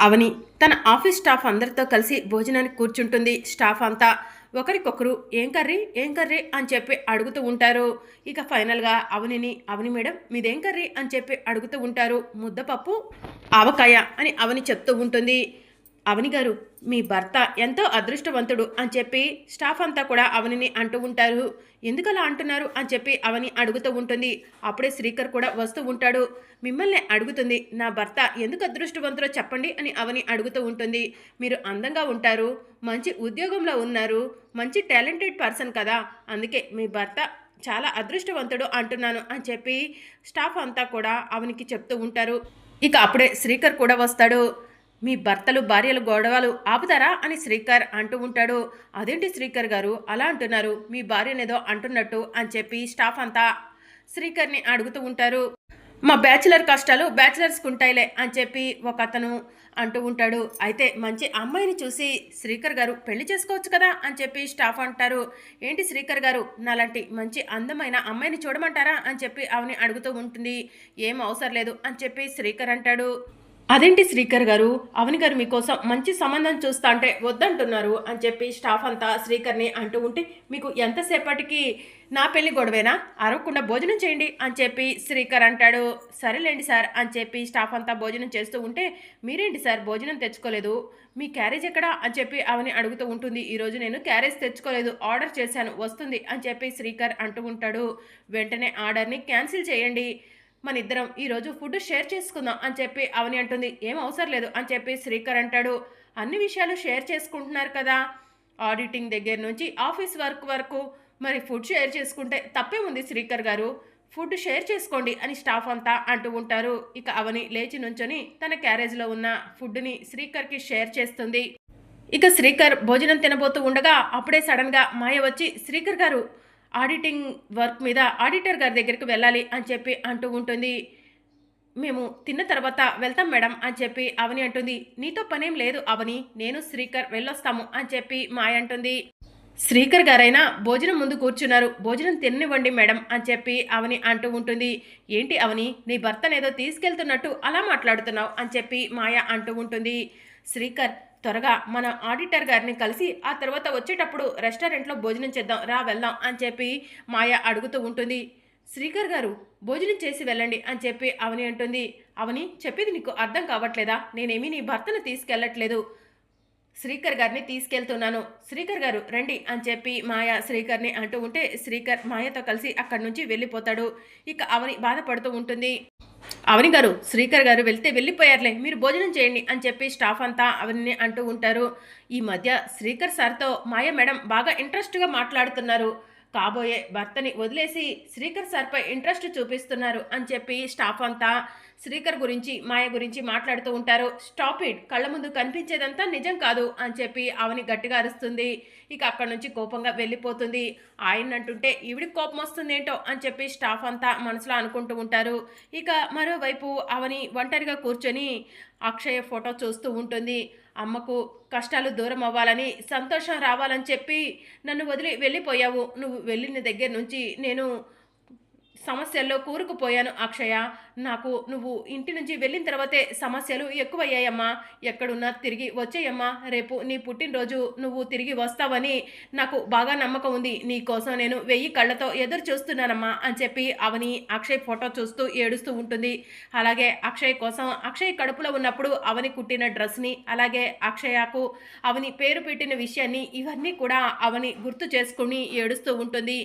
అవని తన office staff అందరితో కలిసి భోజనానికి కూర్చుంటుంది. స్టాఫ్ అంతా ఒకరికొకరు ఏం కర్రీ? ఏం కర్రీ? అని చెప్పి అడుగుతూ ఉంటారు. ఇక ఫైనల్గా అవనిని అవని మేడం మీదేం కర్రీ? అని చెప్పి అడుగుతూ ఉంటారు. ముద్దపప్పు ఆవకాయ అని అవని చెప్తూ ఉంటుంది. అవని గారు మీ భర్త ఎంతో అదృష్టవంతుడు అని చెప్పి స్టాఫ్ అంతా కూడా అవనిని అంటూ ఉంటారు. ఎందుకలా అంటున్నారు? అని చెప్పి అవని అడుగుతూ ఉంటుంది. అప్పుడే శ్రీకర్ కూడా వస్తూ ఉంటాడు. మిమ్మల్ని అడుగుతుంది నా భర్త ఎందుకు అదృష్టవంతుడో చెప్పండి అని అవని అడుగుతూ ఉంటుంది. మీరు అందంగా ఉంటారు మంచి ఉద్యోగంలో ఉన్నారు మంచి టాలెంటెడ్ పర్సన్ కదా అందుకే మీ భర్త చాలా అదృష్టవంతుడు అంటున్నాను అని చెప్పి స్టాఫ్ అంతా కూడా అవనికి చెప్తూ ఉంటారు. ఇక అప్పుడే శ్రీకర్ కూడా వస్తాడు. మీ భర్తలు భార్యలు గొడవలు ఆపుతారా అని శ్రీకర్ అంటూ ఉంటాడు. అదేంటి శ్రీకర్ గారు? అలా అంటున్నారు. మీ భార్యనేదో అంటున్నట్టు అని చెప్పి స్టాఫ్ అంతా శ్రీకర్ని అడుగుతూ ఉంటారు. మా బ్యాచిలర్ కష్టాలు బ్యాచిలర్స్కి ఉంటాయిలే అని చెప్పి ఒక అతను అంటూ ఉంటాడు. అయితే మంచి అమ్మాయిని చూసి శ్రీకర్ గారు పెళ్ళి చేసుకోవచ్చు కదా అని చెప్పి స్టాఫ్ అంటారు. ఏంటి శ్రీకర్ గారు? నాలాంటి మంచి అందమైన అమ్మాయిని చూడమంటారా అని చెప్పి ఆమెని అడుగుతూ ఉంటుంది. ఏం అవసరం లేదు అని చెప్పి శ్రీకర్ అంటాడు. అదేంటి శ్రీకర్ గారు? అవని గారు మీకోసం మంచి సంబంధం చూస్తా అంటే వద్దంటున్నారు అని చెప్పి స్టాఫ్ అంతా శ్రీకర్ని అంటూ ఉంటే మీకు ఎంతసేపటికి నా పెళ్ళి గొడవేనా? అరవకుండా భోజనం చేయండి అని చెప్పి శ్రీకర్ అంటాడు. సరేలేండి సార్ అని చెప్పి స్టాఫ్ అంతా భోజనం చేస్తూ ఉంటే మీరేంటి సార్ భోజనం తెచ్చుకోలేదు? మీ క్యారేజ్ ఎక్కడా? అని చెప్పి అవని అడుగుతూ ఉంటుంది. ఈరోజు నేను క్యారేజ్ తెచ్చుకోలేదు ఆర్డర్ చేశాను వస్తుంది అని చెప్పి శ్రీకర్ అంటూ ఉంటాడు. వెంటనే ఆర్డర్ని క్యాన్సిల్ చేయండి. మన ఇద్దరం ఈరోజు ఫుడ్ షేర్ చేసుకుందాం అని చెప్పి అవని అంటుంది. ఏం అవసరం లేదు అని చెప్పి శ్రీకర్ అంటాడు. అన్ని విషయాలు షేర్ చేసుకుంటున్నారు కదా. ఆడిటింగ్ దగ్గర నుంచి ఆఫీస్ వర్క్ వరకు మరి ఫుడ్ షేర్ చేసుకుంటే తప్పే ఉంది శ్రీకర్ గారు? ఫుడ్ షేర్ చేసుకోండి అని స్టాఫ్ అంతా అంటూ ఉంటారు. ఇక అవని లేచి నుంచొని తన క్యారేజ్లో ఉన్న ఫుడ్ని శ్రీకర్కి షేర్ చేస్తుంది. ఇక శ్రీకర్ భోజనం తినబోతూ ఉండగా అప్పుడే సడన్గా మాయ వచ్చి శ్రీకర్ గారు ఆడిటింగ్ వర్క్ మీద ఆడిటర్ గారి దగ్గరికి వెళ్ళాలి అని చెప్పి అంటూ ఉంటుంది. మేము తిన్న తర్వాత వెళ్తాం మేడం అని చెప్పి అవని అంటుంది. నీతో పనేం లేదు అవని నేను శ్రీకర్ వెళ్ళొస్తాము అని చెప్పి మాయ అంటుంది. శ్రీకర్ గారైనా భోజనం ముందు కూర్చున్నారు. భోజనం తిననివ్వండి మేడం అని చెప్పి అవని అంటూ ఉంటుంది. ఏంటి అవని నీ భర్తనేదో తీసుకెళ్తున్నట్టు అలా మాట్లాడుతున్నావు అని చెప్పి మాయ అంటూ ఉంటుంది. శ్రీకర్ త్వరగా మన ఆడిటర్ గారిని కలిసి ఆ తర్వాత వచ్చేటప్పుడు రెస్టారెంట్లో భోజనం చేద్దాం రా వెళ్దాం అని చెప్పి మాయ అడుగుతూ ఉంటుంది. శ్రీకర్ గారు భోజనం చేసి వెళ్ళండి అని చెప్పి అవని అంటుంది. అవని చెప్పేది నీకు అర్థం కావట్లేదా? నేనేమీ నీ భర్తను తీసుకెళ్ళట్లేదు. శ్రీకర్ గారిని తీసుకెళ్తున్నాను. శ్రీకర్ గారు రండి అని చెప్పి మాయ శ్రీకర్ని అంటూ ఉంటే శ్రీకర్ మాయతో కలిసి అక్కడి నుంచి వెళ్ళిపోతాడు. ఇక అవని బాధపడుతూ ఉంటుంది. అవని గారు శ్రీకర్ గారు వెళ్తే వెళ్ళిపోయారులే మీరు భోజనం చేయండి అని చెప్పి స్టాఫ్ అంతా అవన్నీ అంటూ ఉంటారు. ఈ మధ్య శ్రీకర్ సార్తో మాయ మేడం బాగా ఇంట్రెస్ట్గా మాట్లాడుతున్నారు. కాబోయే భర్తని వదిలేసి శ్రీకర్ సార్పై ఇంట్రెస్ట్ చూపిస్తున్నారు అని చెప్పి స్టాఫ్ అంతా శ్రీకర్ గురించి మాయ గురించి మాట్లాడుతూ ఉంటారు. Stop it. కళ్ళ ముందు కనిపించేదంతా నిజం కాదు అని చెప్పి అవని గట్టిగా అరుస్తుంది. ఇక అక్కడి నుంచి కోపంగా వెళ్ళిపోతుంది. ఆయన అంటుంటే ఈవిడికి కోపం వస్తుంది ఏంటో అని చెప్పి స్టాఫ్ అంతా మనసులో అనుకుంటూ ఉంటారు. ఇక మరోవైపు అవని ఒంటరిగా కూర్చొని అక్షయ ఫోటో చూస్తూ ఉంటుంది. అమ్మకు కష్టాలు దూరం అవ్వాలని సంతోషం రావాలని చెప్పి నన్ను వదిలి వెళ్ళిపోయావు. నువ్వు వెళ్ళిన దగ్గర నుంచి నేను సమస్యల్లో కూరుకుపోయాను అక్షయ. నాకు నువ్వు ఇంటి నుంచి వెళ్ళిన తర్వాతే సమస్యలు ఎక్కువయ్యాయమ్మా. ఎక్కడున్నా తిరిగి వచ్చేయమ్మా. రేపు నీ పుట్టినరోజు నువ్వు తిరిగి వస్తావని నాకు బాగా నమ్మకం ఉంది. నీ కోసం నేను వెయ్యి కళ్ళతో ఎదురు చూస్తున్నానమ్మా అని చెప్పి అవని అక్షయ్ ఫోటో చూస్తూ ఏడుస్తూ ఉంటుంది. అలాగే అక్షయ్ కోసం అక్షయ్ కడుపులో ఉన్నప్పుడు అవని కుట్టిన డ్రెస్ని అలాగే అక్షయకు అవని పేరు పెట్టిన విషయాన్ని ఇవన్నీ కూడా అవని గుర్తు చేసుకుని ఏడుస్తూ ఉంటుంది.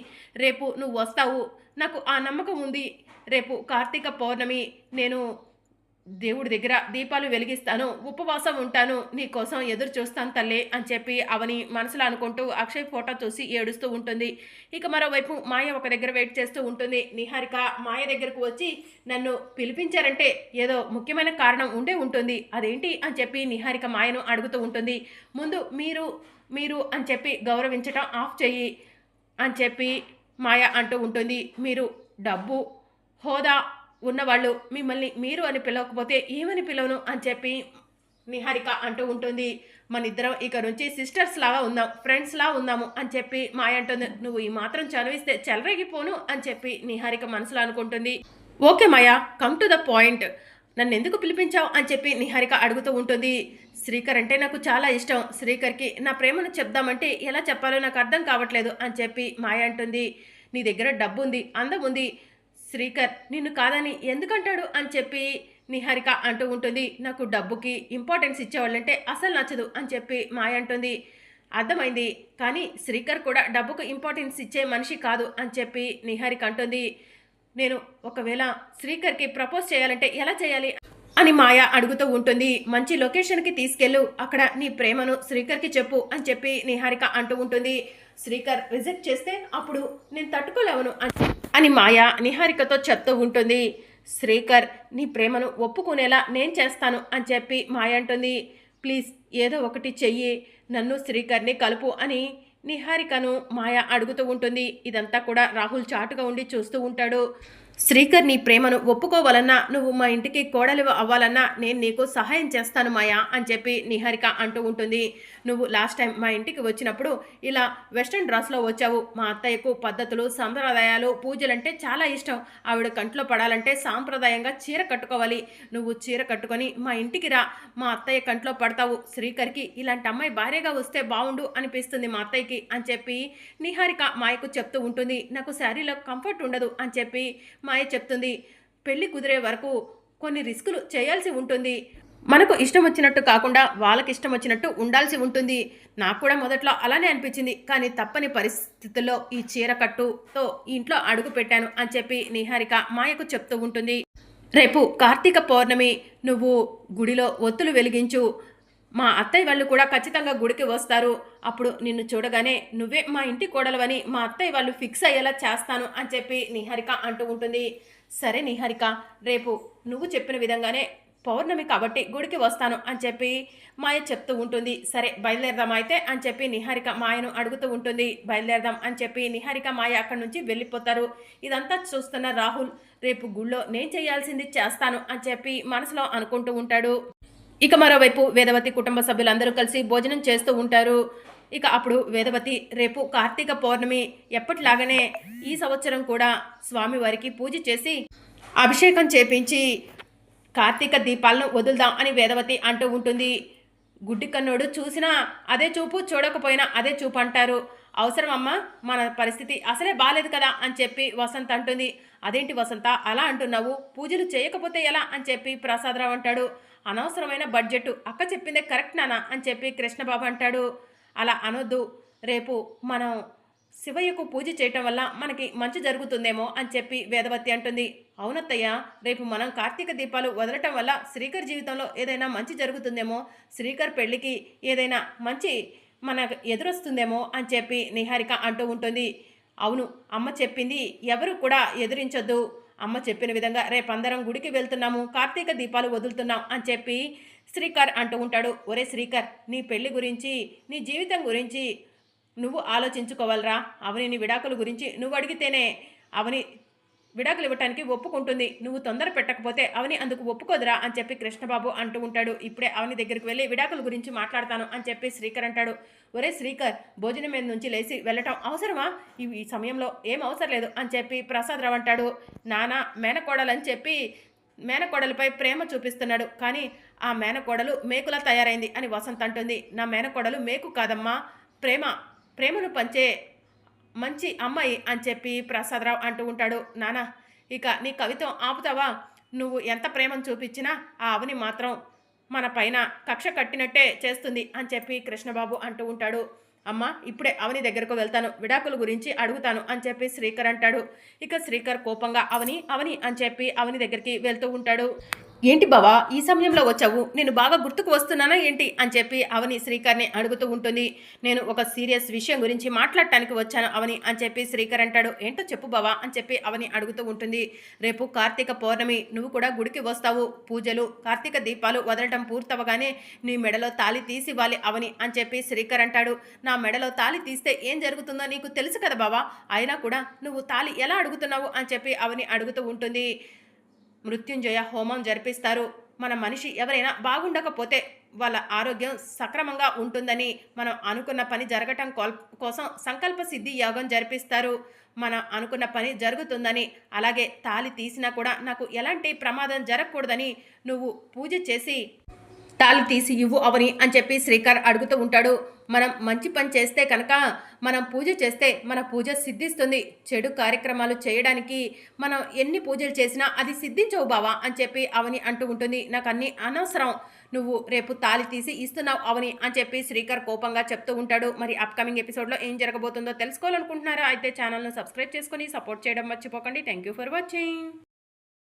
రేపు నువ్వు వస్తావు. నాకు ఆ నమ్మకం ఉంది. రేపు కార్తీక పౌర్ణమి నేను దేవుడి దగ్గర దీపాలు వెలిగిస్తాను. ఉపవాసం ఉంటాను. నీ కోసం ఎదురు చూస్తాను తల్లే అని చెప్పి అవని మనసులో అనుకుంటూ అక్షయ్ ఫోటో చూసి ఏడుస్తూ ఉంటుంది. ఇక మరోవైపు మాయ ఒక దగ్గర వెయిట్ చేస్తూ ఉంటుంది. నిహారిక మాయ దగ్గరకు వచ్చి నన్ను పిలిపించారంటే ఏదో ముఖ్యమైన కారణం ఉండే ఉంటుంది. అదేంటి అని చెప్పి నిహారిక మాయను అడుగుతూ ఉంటుంది. ముందు మీరు మీరు అని చెప్పి గౌరవించటం ఆఫ్ చెయ్యి అని చెప్పి మాయ అంటూ ఉంటుంది. మీరు డబ్బు హోదా ఉన్నవాళ్ళు మిమ్మల్ని మీరు అని పిలవకపోతే ఏమని పిలవను అని చెప్పి నిహారిక అంటూ ఉంటుంది. మన ఇద్దరం ఇక నుంచి సిస్టర్స్ లాగా ఉందాం ఫ్రెండ్స్ లా ఉందాము అని చెప్పి మాయ అంటుంది. నువ్వు ఈ మాత్రం చదివిస్తే చెలరేగిపోను అని చెప్పి నిహారిక మనసులో అనుకుంటుంది. Okay Maya come to the point నన్ను ఎందుకు పిలిపించావు అని చెప్పి నిహారిక అడుగుతూ ఉంటుంది. శ్రీకర్ అంటే నాకు చాలా ఇష్టం. శ్రీకర్కి నా ప్రేమను చెప్దామంటే ఎలా చెప్పాలో నాకు అర్థం కావట్లేదు అని చెప్పి మాయ అంటుంది. నీ దగ్గర డబ్బు ఉంది అందం ఉంది శ్రీకర్ నిన్ను కాదని ఎందుకంటాడు అని చెప్పి నిహారిక అంటూ ఉంటుంది. నాకు డబ్బుకి ఇంపార్టెన్స్ ఇచ్చేవాళ్ళంటే అసలు నచ్చదు అని చెప్పి మాయ అంటుంది. అర్థమైంది. కానీ శ్రీకర్ కూడా డబ్బుకు ఇంపార్టెన్స్ ఇచ్చే మనిషి కాదు అని చెప్పి నిహారిక అంటుంది. నేను ఒకవేళ శ్రీకర్కి ప్రపోజ్ చేయాలంటే ఎలా చేయాలి అని మాయ అడుగుతూ ఉంటుంది. మంచి లొకేషన్కి తీసుకెళ్ళు. అక్కడ నీ ప్రేమను శ్రీకర్కి చెప్పు అని చెప్పి నిహారిక అంటూ ఉంటుంది. శ్రీకర్ రిజెక్ట్ చేస్తే అప్పుడు నేను తట్టుకోలేవను అని- మాయ నిహారికతో చెప్తూ ఉంటుంది. శ్రీకర్ నీ ప్రేమను ఒప్పుకునేలా నేను చేస్తాను అని చెప్పి మాయ అంటుంది. ప్లీజ్ ఏదో ఒకటి చెయ్యి. నన్ను శ్రీకర్ని కలుపు అని నిహారికను మాయ అడుగుతూ ఉంటుంది. ఇదంతా కూడా రాహుల్ చాటుగా ఉండి చూస్తూ ఉంటాడు. శ్రీకర్ నీ ప్రేమను ఒప్పుకోవాలన్నా నువ్వు మా ఇంటికి కోడలు అవ్వాలన్నా నేను నీకు సహాయం చేస్తాను మాయా అని చెప్పి నిహారిక అంటూ ఉంటుంది. నువ్వు లాస్ట్ టైం మా ఇంటికి వచ్చినప్పుడు ఇలా వెస్ట్రన్ డ్రెస్లో వచ్చావు. మా అత్తయ్యకు పద్ధతులు సంప్రదాయాలు పూజలంటే చాలా ఇష్టం. ఆవిడ కంట్లో పడాలంటే సాంప్రదాయంగా చీర కట్టుకోవాలి. నువ్వు చీర కట్టుకొని మా ఇంటికి రా. మా అత్తయ్య కంట్లో పడతావు. శ్రీకర్కి ఇలాంటి అమ్మాయి భార్యగా వస్తే బాగుండు అనిపిస్తుంది మా అత్తయ్యకి అని చెప్పి నిహారిక మాయకు చెప్తూ ఉంటుంది. నాకు శారీలో కంఫర్ట్ ఉండదు అని చెప్పి మా మాయ చెప్తుంది. పెళ్ళి కుదిరే వరకు కొన్ని రిస్కులు చేయాల్సి ఉంటుంది. మనకు ఇష్టం వచ్చినట్టు కాకుండా వాళ్ళకి ఇష్టం వచ్చినట్టు ఉండాల్సి ఉంటుంది. నాకు కూడా మొదట్లో అలానే అనిపించింది. కానీ తప్పని పరిస్థితుల్లో ఈ చీర కట్టుతో ఇంట్లో అడుగు పెట్టాను అని చెప్పి నిహారిక మాయకు చెప్తూ ఉంటుంది. రేపు కార్తీక పౌర్ణమి. నువ్వు గుడిలో ఒత్తులు వెలిగించు. మా అత్తయ్య వాళ్ళు కూడా ఖచ్చితంగా గుడికి వస్తారు. అప్పుడు నిన్ను చూడగానే నువ్వే మా ఇంటి కోడలవని మా అత్తయ్య వాళ్ళు ఫిక్స్ అయ్యేలా చేస్తాను అని చెప్పి నిహారిక అంటూ ఉంటుంది. సరే నిహారిక రేపు నువ్వు చెప్పిన విధంగానే పౌర్ణమి కాబట్టి గుడికి వస్తాను అని చెప్పి మాయ చెప్తూ ఉంటుంది. సరే బయలుదేరదాం అయితే అని చెప్పి నిహారిక మాయను అడుగుతూ ఉంటుంది. బయలుదేరదాం అని చెప్పి నిహారిక మాయ అక్కడి నుంచి వెళ్ళిపోతారు. ఇదంతా చూస్తున్న రాహుల్ రేపు గుళ్ళో నేను చేయాల్సింది చేస్తాను అని చెప్పి మనసులో అనుకుంటూ ఉంటాడు. ఇక మరోవైపు వేదవతి కుటుంబ సభ్యులందరూ కలిసి భోజనం చేస్తూ ఉంటారు. ఇక అప్పుడు వేదవతి రేపు కార్తీక పౌర్ణమి ఎప్పటిలాగానే ఈ సంవత్సరం కూడా స్వామివారికి పూజ చేసి అభిషేకం చేపించి కార్తీక దీపాలను వదులుదాం అని వేదవతి అంటూ ఉంటుంది. గుడ్డి కన్నోడు చూసినా అదే చూపు చూడకపోయినా అదే చూపు అంటారు. అవసరం అమ్మా మన పరిస్థితి అసలే బాలేదు కదా అని చెప్పి వసంత అంటుంది. అదేంటి వసంత అలా అంటున్నావు? పూజలు చేయకపోతే ఎలా? అని చెప్పి ప్రసాదరావు అంటాడు. అనవసరమైన బడ్జెట్ అక్క చెప్పిందే కరెక్ట్ నానా అని చెప్పి కృష్ణబాబు అంటాడు. అలా అనొద్దు. రేపు మనం శివయ్యకు పూజ చేయటం వల్ల మనకి మంచి జరుగుతుందేమో అని చెప్పి వేదవతి అంటుంది. అవునత్తయ్య రేపు మనం కార్తీక దీపాలు వదలటం వల్ల శ్రీకర్ జీవితంలో ఏదైనా మంచి జరుగుతుందేమో శ్రీకర్ పెళ్ళికి ఏదైనా మంచి మనకు ఎదురొస్తుందేమో అని చెప్పి నిహారిక అంటూ ఉంటుంది. అవును అమ్మ చెప్పింది ఎవరు కూడా ఎదిరించొద్దు. అమ్మ చెప్పిన విధంగా రేపందరం గుడికి వెళ్తున్నాము కార్తీక దీపాలు వదులుతున్నాం అని చెప్పి శ్రీకర్ అంటూ ఉంటాడు. ఒరే శ్రీకర్ నీ పెళ్ళి గురించి నీ జీవితం గురించి నువ్వు ఆలోచించుకోవాలరా. అవని నీ విడాకుల గురించి నువ్వు అడిగితేనే అవని విడాకులు ఇవ్వటానికి ఒప్పుకుంటుంది. నువ్వు తొందర పెట్టకపోతే అవని అందుకు ఒప్పుకోదురా అని చెప్పి కృష్ణబాబు అంటూ ఉంటాడు. ఇప్పుడే అవని దగ్గరికి వెళ్ళి విడాకుల గురించి మాట్లాడతాను అని చెప్పి శ్రీకర్ అంటాడు. ఒరే శ్రీకర్ భోజనం మీద నుంచి లేచి వెళ్ళటం అవసరమా? ఈ సమయంలో ఏం అవసరం లేదు అని చెప్పి ప్రసాదరావు అంటాడు. నానా మేనకోడలని చెప్పి మేనకోడలపై ప్రేమ చూపిస్తున్నాడు. కానీ ఆ మేనకోడలు మేకులా తయారైంది అని వసంత్ అంటుంది. నా మేనకోడలు మేకు కాదమ్మా. ప్రేమ ప్రేమను పంచే మంచి అమ్మాయి అని చెప్పి ప్రసాదరావు అంటూ ఉంటాడు. నానా ఇక నీ కవిత్వం ఆపుతావా? నువ్వు ఎంత ప్రేమను చూపించినా ఆ అవని మాత్రం మన పైన కక్ష కట్టినట్టే చేస్తుంది అని చెప్పి కృష్ణబాబు అంటూ ఉంటాడు. అమ్మ ఇప్పుడే అవని దగ్గరకు వెళ్తాను. విడాకుల గురించి అడుగుతాను అని చెప్పి శ్రీకర్ అంటాడు. ఇక శ్రీకర్ కోపంగా అవని అవని అని చెప్పి అవని దగ్గరికి వెళ్తూ ఉంటాడు. ఏంటి బావా ఈ సమయంలో వచ్చావు? నేను బాగా గుర్తుకు వస్తున్నానా ఏంటి? అని చెప్పి అవని శ్రీకర్ని అడుగుతూ ఉంటుంది. నేను ఒక సీరియస్ విషయం గురించి మాట్లాడటానికి వచ్చాను అవని అని చెప్పి శ్రీకర్ అంటాడు. ఏంటో చెప్పు బావా అని చెప్పి అవని అడుగుతూ ఉంటుంది. రేపు కార్తీక పౌర్ణమి నువ్వు కూడా గుడికి వస్తావు. పూజలు కార్తీక దీపాలు వదలటం పూర్తవగానే నీ మెడలో తాళి తీసివ్వాలి అవని అని చెప్పి శ్రీకర్ అంటాడు. నా మెడలో తాళి తీస్తే ఏం జరుగుతుందో నీకు తెలుసు కదా బావా. అయినా కూడా నువ్వు తాళి ఎలా అడుగుతున్నావు? అని చెప్పి అవని అడుగుతూ ఉంటుంది. మృత్యుంజయ హోమం జరిపిస్తారు. మన మనిషి ఎవరైనా బాగుండకపోతే వాళ్ళ ఆరోగ్యం సక్రమంగా ఉంటుందని మనం అనుకున్న పని జరగటం కోసం సంకల్ప సిద్ధి యోగం జరిపిస్తారు. మనం అనుకున్న పని జరుగుతుందని అలాగే తాలి తీసినా కూడా నాకు ఎలాంటి ప్రమాదం జరగకూడదని నువ్వు పూజ చేసి తాళి తీసి ఇవ్వు అవని అని చెప్పి శ్రీకర్ అడుగుతూ ఉంటాడు. మనం మంచి పని చేస్తే కనుక మనం పూజ చేస్తే మన పూజ సిద్ధిస్తుంది. చెడు కార్యక్రమాలు చేయడానికి మనం ఎన్ని పూజలు చేసినా అది సిద్ధించవు బావా అని చెప్పి అవని అంటూ ఉంటుంది. నాకు అన్ని అనవసరం. నువ్వు రేపు తాళి తీసి ఇస్తున్నావు అవని అని చెప్పి శ్రీకర్ కోపంగా చెప్తూ ఉంటాడు. మరి అప్కమింగ్ ఎపిసోడ్లో ఏం జరగబోతుందో తెలుసుకోవాలనుకుంటున్నారా? అయితే ఛానల్ను సబ్స్క్రైబ్ చేసుకొని సపోర్ట్ చేయడం మర్చిపోకండి. Thank you for watching